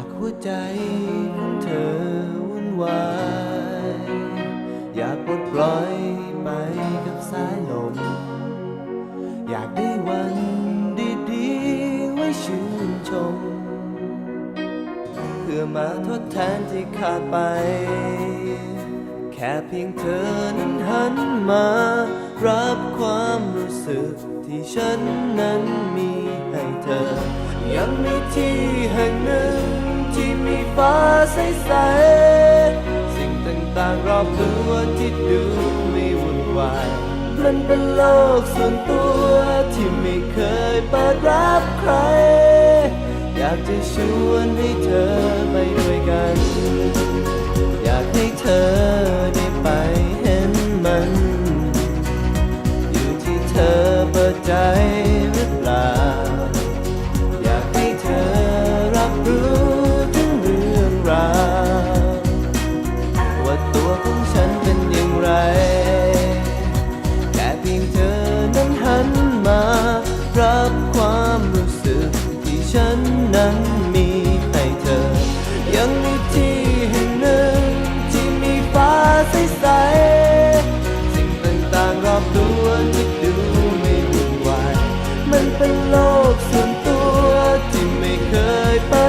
ากหัวใจของเธอวุ่นวาย อยากปลดปล่อยไปกับสายลม อยากได้วันดีๆ ไว้ชื่นชม เพื่อมาทดแทนที่ขาดไป แค่เพียงเธอนั้นหันมา รับความรู้สึกที่ฉันนั้นมีให้เธอ ยังมีที่ให้ ใสๆสิ่งต่างๆรอบตัวที่ดูไม่วุ่นวายมันเป็นโลกส่วนตัวที่ไม่เคยเปิดรับใคร อยากจะชวนให้เธอไปด้วยกัน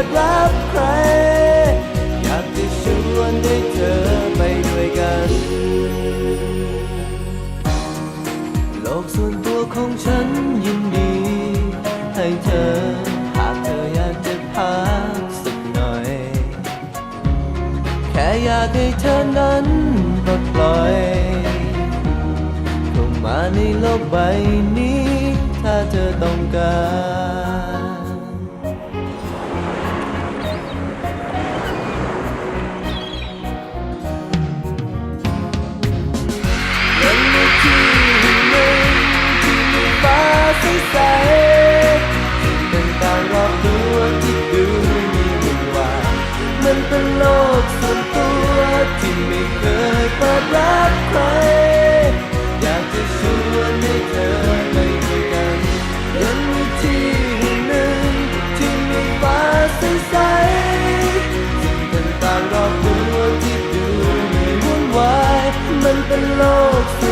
ดรับใคร อยากจะชวนให้เธอไปด้วยกัน โลกส่วนตัวของฉันยินดี ให้เธอ หากเธออยากจะพักสักหน่อย แค่อยากให้เธอนั้นปลดปล่อยเข้ามาในโลกใบนี้ ถ้าเธอต้องการ load